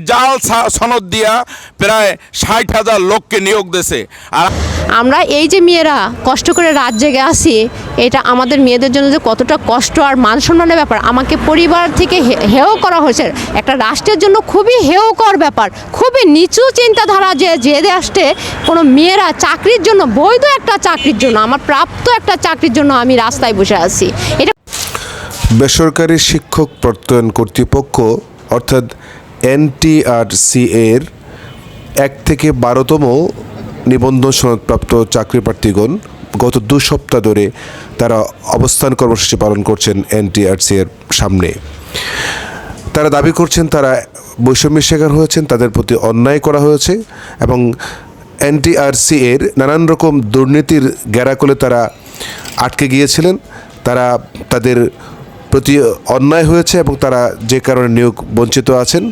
জাল সনদ দিয়া প্রায় ষাট হাজার লোককে নিয়োগ দিয়েছে আর আমরা এই যে মেয়েরা কষ্ট করে রাত জেগে আসি এটা আমাদের মেয়েদের জন্য যে কতটা কষ্ট আর মান সম্মানের ব্যাপার আমাকে পরিবার থেকে হেও করা হয়েছে। একটা রাষ্ট্রের জন্য খুবই হেয়কর ব্যাপার খুবই নিচু চিন্তাধারা যে যে রাষ্ট্রে কোনো মেয়েরা চাকরির জন্য বৈধ একটা চাকরির জন্য আমার প্রাপ্ত একটা চাকরির জন্য আমি রাস্তায় বসে আছি। এটা বেসরকারি শিক্ষক প্রত্যয়ন কর্তৃপক্ষ অর্থাৎ এনটিআরসি এর এক থেকে বারোতম নিবন্ধন সনদপ্রাপ্ত চাকরি গত দু সপ্তাহ ধরে তারা অবস্থান কর্মসূচি পালন করছেন এনটিআরসি এর সামনে। তারা দাবি করছেন তারা বৈষম্যের শিকার হয়েছেন, তাদের প্রতি অন্যায় করা হয়েছে এবং এনটিআরসি এর নানান রকম দুর্নীতির গ্যারাকলে তারা আটকে গিয়েছিলেন। তারা তাদের প্রতি অন্যায় হয়েছে এবং তারা যে কারণে নিয়োগ বঞ্চিত আছেন,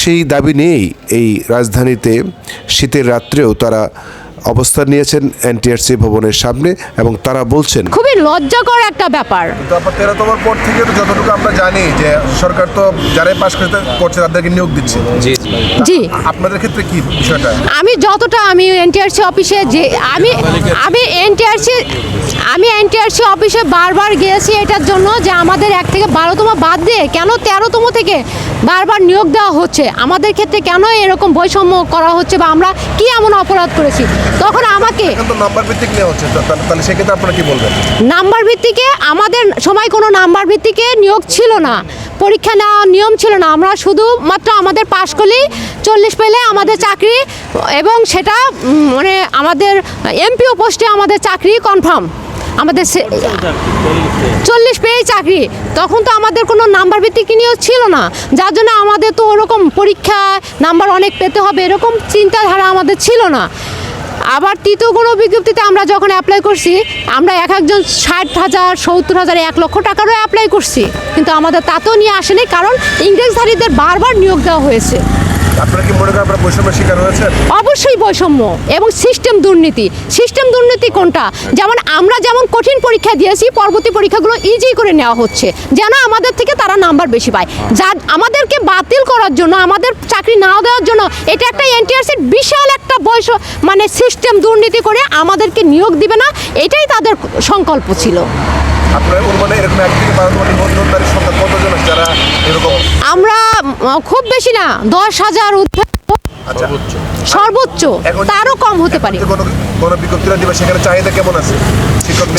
সেই দাবি নিয়েই এই রাজধানীতে শীতের রাত্রেও তারা অবস্থান নিয়েছেন এনটিআরসি ভবনের সামনে এবং তারা বলছেন খুবই লজ্জাকর একটা ব্যাপার। তারপর তেরোতমার পর থেকে তো যতটুকু আমরা জানি যে সরকার তো যারাই পাশ করতে করছে তাদেরকে নিয়োগ দিচ্ছে। জি। আপনাদের ক্ষেত্রে কি বিষয়টা? আমি যতটা আমি এনটিআরসি অফিসে যে আমি আমি এনটিআরসি আমি এনটিআরসি অফিসে বারবার গিয়েছি এটার জন্য যে আমাদের এক থেকে বারোতম বাদ দিয়ে কেন তেরোতম থেকে বারবার নিয়োগ দেওয়া হচ্ছে? আমাদের ক্ষেত্রে কেন এরকম বৈষম্য করা হচ্ছে বা আমরা কি এমন অপরাধ করেছি? তখন আমাকে নাম্বার ভিত্তিক নেওয়া হচ্ছে। তাহলে সেক্ষেত্রে আপনারা কি বলবেন? নাম্বার ভিত্তিকে আমাদের সময় কোনো নাম্বার ভিত্তিকে নিয়োগ ছিল না। পরীক্ষা নেওয়ার নিয়ম ছিল না। আমরা শুধুমাত্র আমাদের পাশ করলেই চল্লিশ পেলে আমাদের চাকরি এবং সেটা মানে আমাদের এমপিও পোস্টে আমাদের চাকরি কনফার্ম আমাদের চল্লিশ পেয়েই চাকরি। তখন তো আমাদের কোনো নাম্বার ভিত্তিক নিয়োগ ছিল না। যার জন্য আমাদের তো ওরকম পরীক্ষা নাম্বার অনেক পেতে হবে এরকম চিন্তাধারা আমাদের ছিল না। আবার তৃতীয় কোনো বিজ্ঞপ্তিতে আমরা যখন অ্যাপ্লাই করছি, আমরা এক একজন ষাট হাজার, সত্তর হাজার, এক লক্ষ টাকারও অ্যাপ্লাই করছি। কিন্তু আমাদের তাতেও নিয়ে আসেনি কারণ ইংরেজধারীদের বারবার নিয়োগ দেওয়া হয়েছে। আপনারা কি মনে করেন আপনারা বৈষম্যের শিকার হয়েছেন? অবশ্যই বৈষম্য এবং সিস্টেম দুর্নীতি। সিস্টেম দুর্নীতি কোনটা? যেমন আমরা যেমন কঠিন পরীক্ষা দিয়েছি, পরবর্তী পরীক্ষাগুলো ইজি করে নেওয়া হচ্ছে। যেন আমাদের থেকে তারা নাম্বার বেশি পায়। যা আমাদেরকে বাতিল করার জন্য, আমাদের চাকরি না দেওয়ার জন্য, এটা একটা এনটিআরসির বিশাল একটা বয়স মানে সিস্টেম দুর্নীতি করে আমাদেরকে নিয়োগ দিবে না, এটাই তাদের সংকল্প ছিল। আপনারা অনুমানে এরকম এক থেকে বারো তোমার নিবন্ধনকারীর সংখ্যা কতজন যারা এরকম আমরা খুব বেশি না দশ হাজার আচ্ছা। সর্বোচ্চ। তারও কম হতে পারে। চাহিদা কেমন আছে?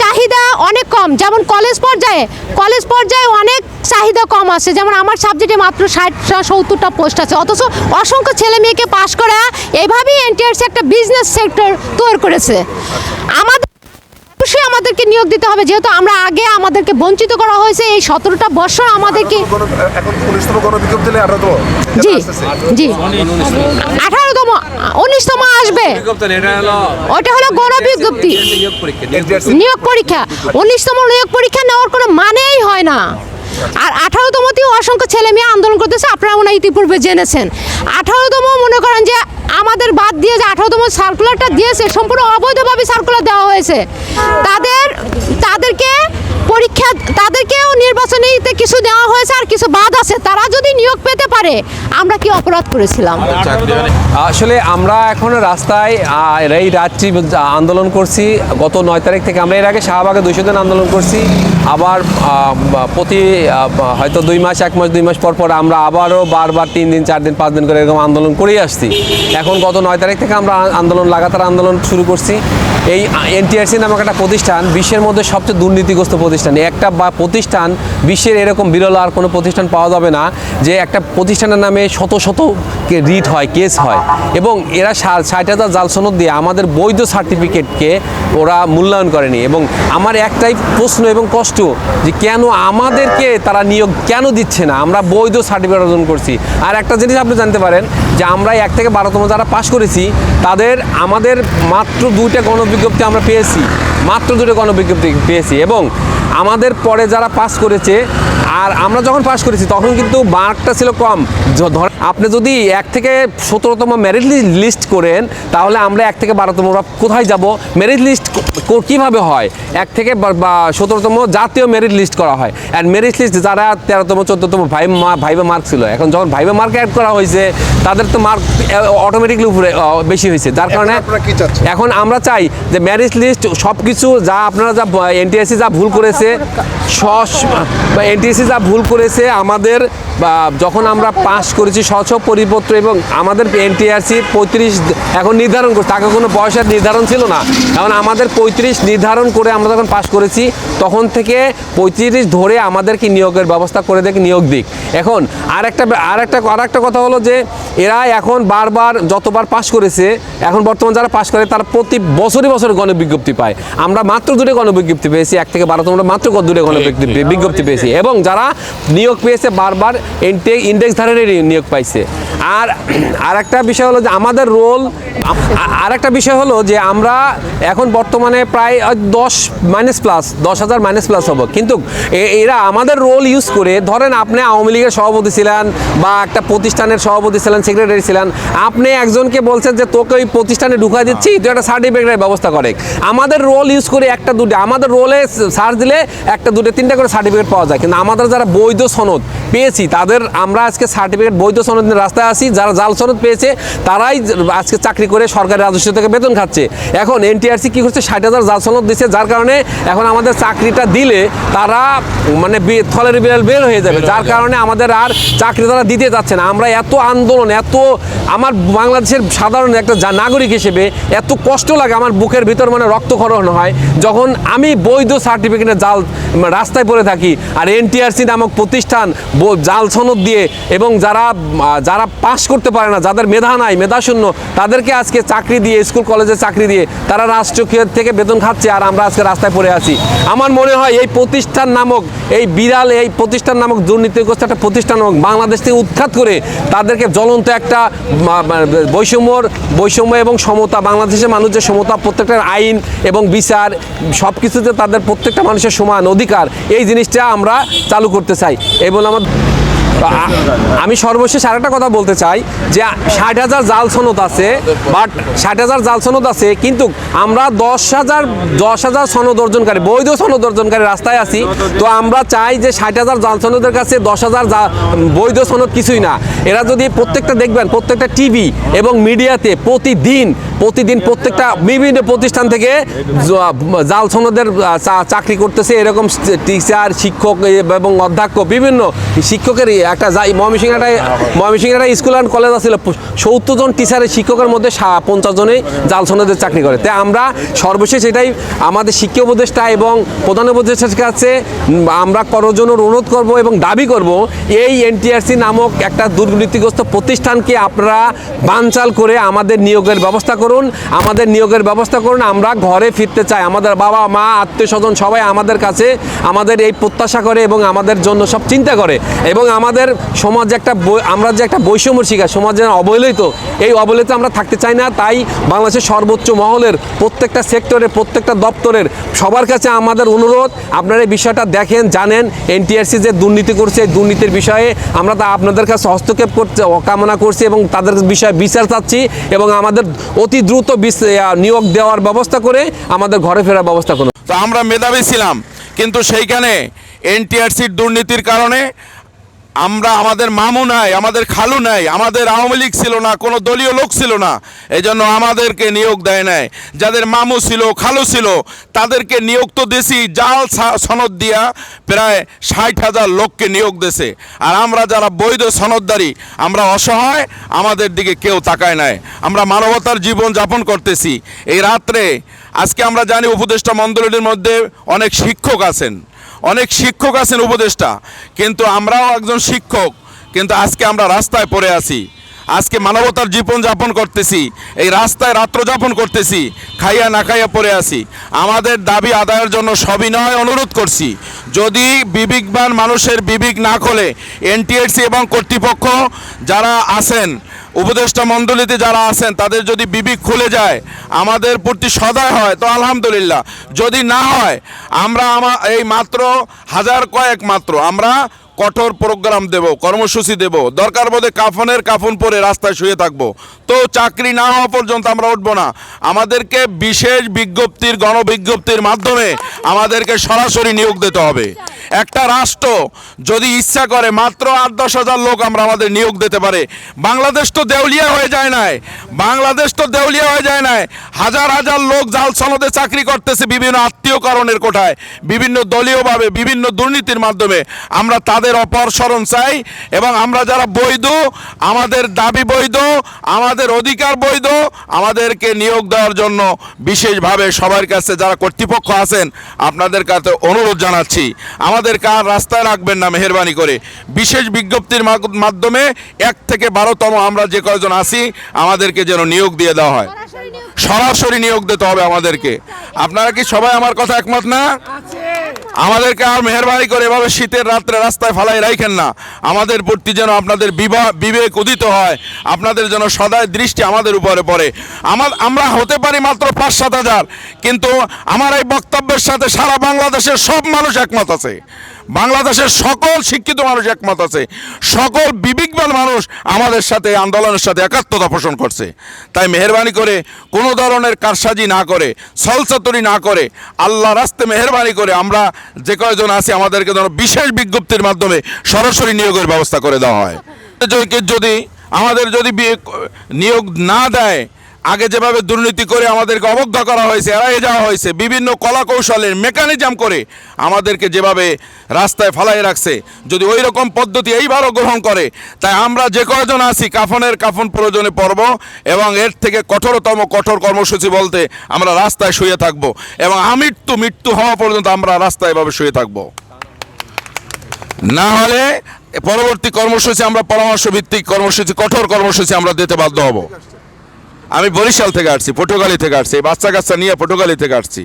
চাহিদা অনেক কম যেমন কলেজ পর্যায়ে কলেজ পর্যায়ে অনেক চাহিদা কম আছে। যেমন আমার সাবজেক্টে মাত্র ষাটটা সত্তরটা পোস্ট আছে। অথচ অসংখ্য ছেলে মেয়েকে পাশ করা এভাবেই এনটিআরসি একটা বিজনেস সেক্টর তৈরি করেছে। আমাদের অবশ্যই আমাদেরকে নিয়োগ দিতে হবে। যেহেতু আমরা আগে আমাদেরকে বঞ্চিত করা হয়েছে এই সতেরোটা বছর আমাদেরকে জি জি। আঠারোতম উনিশতম আসবে। ওটা হলো গণ বিজ্ঞপ্তি নিয়োগ পরীক্ষা। উনিশতম নিয়োগ পরীক্ষা নেওয়ার কোনো মানেই হয় না। আর আঠারোতমতেও অসংখ্য ছেলে মেয়ে আন্দোলন করতেছে আপনারা মনে ইতিপূর্বে জেনেছেন। আঠারোতম মনে করেন যে আমাদের বাদ দিয়ে যে আঠারোতম সার্কুলারটা দিয়েছে সম্পূর্ণ অবৈধভাবে সার্কুলার দেওয়া হয়েছে। তাদের তাদেরকে পরীক্ষা তাদেরকেও নির্বাচনীতে কিছু দেওয়া হয়েছে আর কিছু বাদ আছে, তারা যদি নিয়োগ পেতে পারে, আমরা কি অপরাধ করেছিলাম? আসলে আমরা এখন রাস্তায় এই রাত্রি আন্দোলন করছি, গত নয় তারিখ থেকে আমরা এর আগে শাহবাগে দুইশো দিন আন্দোলন করছি, আবার প্রতি হয়তো দুই মাস, এক মাস, দুই মাস পর পর আমরা আবারও বারবার তিন দিন, চার দিন, পাঁচ দিন করে এরকম আন্দোলন করেই আসছি। এখন গত নয় তারিখ থেকে আমরা আন্দোলন, লাগাতার আন্দোলন শুরু করছি। এই এনটিআরসি নামক একটা প্রতিষ্ঠান বিশ্বের মধ্যে সবচেয়ে দুর্নীতিগ্রস্ত প্রতিষ্ঠান। এই একটা বা প্রতিষ্ঠান বিশ্বের এরকম বিরল আর কোনো প্রতিষ্ঠান পাওয়া যাবে না, যে একটা প্রতিষ্ঠানের নামে শত শত রিট হয়, কেস হয়। এবং এরা ষাট হাজার জাল সনদ দিয়ে আমাদের বৈধ সার্টিফিকেটকে ওরা মূল্যায়ন করেনি। এবং আমার একটাই প্রশ্ন এবং কষ্ট যে কেন আমাদেরকে তারা নিয়োগ কেন দিচ্ছে না? আমরা বৈধ সার্টিফিকেট অর্জন করছি। আর একটা জিনিস আপনি জানতে পারেন যে আমরা এক থেকে বারোতম যারা পাশ করেছি, তাদের আমাদের মাত্র দুইটা গণবিজ্ঞপ্তি আমরা পেয়েছি। মাত্র দুটো গণবিজ্ঞপ্তি পেয়েছি। এবং আমাদের পরে যারা পাস করেছে আর আমরা যখন পাশ করেছি তখন কিন্তু মার্কটা ছিল কম। ধর আপনি যদি এক থেকে সতেরোতম মেরিট লিস্ট করেন তাহলে আমরা এক থেকে বারোতম কোথায় যাব? মেরিট লিস্ট কীভাবে হয়? এক থেকে সতেরোতম জাতীয় মেরিট লিস্ট করা হয়। অ্যান্ড মেরিট লিস্ট যারা তেরোতম চোদ্দতম ভাই ভাইবে মার্ক ছিল। এখন যখন ভাইবে মার্ক অ্যাড করা হয়েছে তাদের তো মার্ক অটোমেটিকলি উপরে বেশি হয়েছে। যার কারণে আপনারা এখন আমরা চাই যে ম্যারেজ লিস্ট সব কিছু যা আপনারা যা এনটিএসসি যা ভুল করেছে এনটিএসসি যা ভুল করেছে আমাদের যখন আমরা পাস করেছি স্বচ্ছ পরিপত্র এবং আমাদের এনটিআরসি পঁয়ত্রিশ এখন নির্ধারণ করছে তাকে কোনো বয়সের নির্ধারণ ছিল না। এখন আমাদের পঁয়ত্রিশ নির্ধারণ করে আমরা যখন পাস করেছি তখন থেকে পঁয়ত্রিশ ধরে আমাদেরকে নিয়োগের ব্যবস্থা করে দেখে নিয়োগ দিক। এখন আর একটা আর একটা আর একটা কথা হলো যে এরা এখন বারবার যতবার পাশ করেছে এখন বর্তমান যারা পাশ করে তারা প্রতি বছরই বছর গণবিজ্ঞপ্তি পায়। আমরা মাত্র দুটো গণবিজ্ঞপ্তি পেয়েছি এক থেকে বারো তোমরা মাত্র দুটো গণবিজ্ঞপ্তি বিজ্ঞপ্তি পেয়েছি। এবং যারা নিয়োগ পেয়েছে বারবার ইন্ডেক্স ধারণের নিয়োগ পাইছে। আর আর একটা বিষয় হলো যে আমাদের রোল আর একটা বিষয় হলো যে আমরা এখন বর্তমানে প্রায় দশ মাইনাস প্লাস দশ হাজার মাইনাস প্লাস হব। কিন্তু এরা আমাদের রোল ইউজ করে, ধরেন আপনি আওয়ামী লীগের সভাপতি ছিলেন বা একটা প্রতিষ্ঠানের সভাপতি ছিলেন সেক্রেটারি ছিলেন, আপনি একজনকে বলছেন যে, তোকে ওই প্রতিষ্ঠানে ঢুকাই দিচ্ছি, তুই একটা সার্টিফিকেটের ব্যবস্থা করে। আমাদের রোল ইউজ করে একটা দুটো, আমাদের রোলে সার্চ দিলে একটা দুটো, তিনটা করে সার্টিফিকেট পাওয়া যায়। কিন্তু আমাদের যারা বৈধ সনদ পেয়েছি। তাদের আমরা আজকে সার্টিফিকেট বৈধ সনদ রাস্তায় আসি যারা জাল সনদ পেয়েছে তারাই আজকে চাকরি করে সরকারি রাজস্ব থেকে বেতন খাচ্ছে। এখন এনটিআরসি কী করছে? ষাট হাজার জাল সনদ দিচ্ছে যার কারণে এখন আমাদের চাকরিটা দিলে তারা মানে থলের বিড়াল বের হয়ে যাবে। যার কারণে আমাদের আর চাকরি তারা দিতে যাচ্ছে না। আমরা এত আন্দোলন এত আমার বাংলাদেশের সাধারণ একটা নাগরিক হিসেবে এত কষ্ট লাগে আমার বুকের ভিতর মানে রক্তক্ষরণ হয় যখন আমি বৈধ সার্টিফিকেটের জাল রাস্তায় পড়ে থাকি। আর এনটিআরসি নামক প্রতিষ্ঠান জাল সনদ দিয়ে এবং যারা যারা পাস করতে পারে না, যাদের মেধা নাই মেধাশূন্য তাদেরকে আজকে চাকরি দিয়ে, স্কুল, কলেজে চাকরি দিয়ে তারা রাষ্ট্রীয় থেকে বেতন খাচ্ছে আর আমরা আজকে রাস্তায় পড়ে আছি। আমার মনে হয় এই প্রতিষ্ঠান নামক, এই বিড়াল, এই প্রতিষ্ঠান নামক দুর্নীতিগ্রস্ত একটা প্রতিষ্ঠান নামক বাংলাদেশ থেকে উৎখাত করে তাদেরকে জ্বলন্ত একটা বৈষম্যর, বৈষম্য এবং সমতা, বাংলাদেশের মানুষ যে সমতা, প্রত্যেকটা আইন এবং বিচার সব কিছুতে তাদের প্রত্যেকটা মানুষের সমান অধিকার, এই জিনিসটা আমরা চালু করতে চাই। এবং আমার আমি সর্বশেষ আরেকটা কথা বলতে চাই যে ষাট হাজার জাল সনদ আছে বাট ষাট হাজার জাল সনদ আছে, কিন্তু আমরা দশ হাজার দশ হাজার সনদ অর্জনকারী, বৈধ সনদ অর্জনকারী রাস্তায় আছি, তো আমরা চাই যে ষাট হাজার জাল সনদের কাছে দশ হাজার বৈধ সনদ কিছুই না। এরা যদি প্রত্যেকটা দেখবেন, প্রত্যেকটা টিভি এবং মিডিয়াতে প্রতিদিন প্রতিদিন প্রত্যেকটা বিভিন্ন প্রতিষ্ঠান থেকে জাল সনদের চাকরি করতেছে, এরকম টিচার, শিক্ষক এবং অধ্যক্ষ, বিভিন্ন শিক্ষকের একটা যাই ময়মনসিংহ একটা ময়মনসিংহ একটা স্কুল অ্যান্ড কলেজ আছিল সত্তর জন টিচারের শিক্ষকের মধ্যে সা- পঞ্চাশ জনেই জাল সনদের চাকরি করে। তাই আমরা সর্বশেষ এটাই আমাদের শিক্ষা উপদেষ্টা এবং প্রধান উপদেষ্টার কাছে আমরা করজনের অনুরোধ করব এবং দাবি করব এই এনটিআরসি নামক একটা দুর্নীতিগ্রস্ত প্রতিষ্ঠানকে আপনারা বানচাল করে আমাদের নিয়োগের ব্যবস্থা করুন। আমাদের নিয়োগের ব্যবস্থা করুন আমরা ঘরে ফিরতে চাই। আমাদের বাবা মা আত্মীয় স্বজন সবাই আমাদের কাছে আমাদের এই প্রত্যাশা করে এবং আমাদের জন্য সব চিন্তা করে। এবং আমাদের সমাজ একটা আমরা যে একটা বৈষম্য শিকার, সমাজে অবহেলিত, এই অবহেলিত আমরা থাকতে চাই না। তাই বাংলাদেশের সর্বোচ্চ মহলের প্রত্যেকটা সেক্টরে প্রত্যেকটা দপ্তরের সবার কাছে আমাদের অনুরোধ, আপনারা এই বিষয়টা দেখেন, জানেন। এনটিআরসি যে দুর্নীতি করছে, এই দুর্নীতির বিষয়ে আমরা তা আপনাদের কাছে হস্তক্ষেপ করতে কামনা করছি এবং তাদের বিষয়ে বিচার চাচ্ছি এবং আমাদের অতি দ্রুত নিয়োগ দেওয়ার ব্যবস্থা করে আমাদের ঘরে ফেরার ব্যবস্থা করুন। তো আমরা মেধাবী ছিলাম, কিন্তু সেইখানে এনটিআরসির দুর্নীতির কারণে আমরা আমাদের মামু নাই, আমাদের খালু নাই, আমাদের আওয়ামী লীগ ছিল না, কোনো দলীয় লোক ছিল না। এই জন্য আমাদেরকে নিয়োগ দেয় নাই। যাদের মামু ছিল, খালু ছিল, তাদেরকে নিয়োগ তো দেশি জাল সনদ দিয়া প্রায় ষাট হাজার লোককে নিয়োগ দেছে। আর আমরা যারা বৈধ সনদদারি, আমরা অসহায়, আমাদের দিকে কেউ তাকায় নাই। আমরা মানবতার জীবন যাপন করতেছি। এই রাত্রে, আজকে আমরা জানি উপদেষ্টা মণ্ডলীর মধ্যে অনেক শিক্ষক আছেন। অনেক শিক্ষক আছেন উপদেষ্টা কিন্তু আমরাও একজন শিক্ষক কিন্তু আজকে আমরা রাস্তায় পড়ে আছি। আজকে মানবতার জীবন যাপন করতেছি, এই রাস্তায় রাত্র যাপন করতেছি, খাইয়া না খাইয়া পড়ে আছি। আমাদের দাবি আদায়ের জন্য সবিনয় অনুরোধ করছি। যদি বিবেকবান মানুষের বিবেক না খোলে এনটিএসসি এবং কর্তৃপক্ষ যারা আছেন, উপদেষ্টা মণ্ডলীতে যারা আছেন, তাদের যদি বিবেক খুলে যায়, আমাদের প্রতি সদয় হয়, তো আলহামদুলিল্লাহ। যদি না হয়, আমরা আমা এই মাত্র হাজার কয়েক মাত্র, আমরা কঠোর প্রোগ্রাম দেব, কর্মসূচি দেব। দরকার বোধে কাফনের কাফন পরে রাস্তায় শুয়ে থাকব। তো চাকরি না হওয়া পর্যন্ত আমরা উঠবো না। আমাদেরকে বিশেষ বিজ্ঞপ্তির, গণবিজ্ঞপ্তির মাধ্যমে আমাদেরকে সরাসরি নিয়োগ দিতে হবে। একটা রাষ্ট্র যদি ইচ্ছা করে মাত্র আট দশ হাজার লোক আমরা আমাদের নিয়োগ দিতে পারে। বাংলাদেশ তো দেউলিয়া হয়ে যায় নাই। বাংলাদেশ তো দেউলিয়া হয়ে যায় নাই। হাজার হাজার লোক জাল সনদে চাকরি করতেছে বিভিন্ন আত্মীয়করণের কোঠায়, বিভিন্ন দলীয়ভাবে, বিভিন্ন দুর্নীতির মাধ্যমে। আমরা তাদের অপসরণ চাই এবং আমরা যারা বৈধ আমাদের দাবি বৈধ আমাদের অধিকার বৈধ আমাদেরকে নিয়োগ দেওয়ার জন্য বিশেষভাবে সবার কাছে যারা কর্তৃপক্ষ আছেন আপনাদের কাছে অনুরোধ জানাচ্ছি। আমাদের কার রাস্তায় রাখবেন না মেহরবানি করে। বিশেষ বিজ্ঞপ্তির মাধ্যমে এক থেকে বারোতম আমরা যে কয়জন আছি আমাদেরকে যেন নিয়োগ দিয়ে দেওয়া হয়। সরাসরি নিয়োগ দিতে হবে আমাদেরকে। আপনারা কি সবাই আমার কথা একমত না? আমাদেরকে আর মেহরবানি করে এভাবে শীতের রাত্রে রাস্তায় ফালাই রাখেন না। আমাদের প্রতি যেন আপনাদের বিবেক উদিত হয়, আপনাদের যেন সদায় দৃষ্টি আমাদের উপরে পড়ে। আমার আমরা হতে পারি মাত্র পাঁচ সাত হাজার, কিন্তু আমার এই বক্তব্যের সাথে সারা বাংলাদেশের সব মানুষ একমত আছে। বাংলাদেশের সকল শিক্ষিত মানুষ একমত আছে। সকল বিবেকবান মানুষ আমাদের সাথে, আন্দোলনের সাথে একাত্মতা পোষণ করছে। তাই মেহরবানি করে কোনো ধরনের কারসাজি না করে সলসাতুরি না করে আল্লাহ রাস্তে মেহরবানি করে আমরা যে কয়জন আছি, আমাদেরকে যেন বিশেষ বিজ্ঞপ্তির মাধ্যমে সরাসরি নিয়োগের ব্যবস্থা করে দেওয়া হয়। যদি- আমাদের যদি নিয়োগ না দেয় আগে যেভাবে দুর্নীতি করে আমাদেরকে অবজ্ঞা করা হয়েছে এড়াই যাওয়া হয়েছে, বিভিন্ন কলা কৌশলের মেকানিজম করে আমাদেরকে যেভাবে রাস্তায় ফালাই রাখছে, যদি ওই রকম পদ্ধতি এইবারও গ্রহণ করে, তাই আমরা যে কয়জন আছি, কাফনের কাফন প্রয়োজনে পড়ব এবং এর থেকে কঠোরতম কঠোর কর্মসূচি বলতে আমরা রাস্তায় শুয়ে থাকব এবং আমৃত্যু মৃত্যু হওয়া পর্যন্ত আমরা রাস্তায় এভাবে শুয়ে থাকব। না হলে পরবর্তী কর্মসূচি আমরা পরামর্শ ভিত্তিক কর্মসূচি, কঠোর কর্মসূচি আমরা দিতে বাধ্য হব। আমি বরিশাল থেকে আসছি পটুয়াখালী থেকে আসছি বাচ্চা কাচ্চা নিয়ে পটুয়াখালী থেকে আসছি।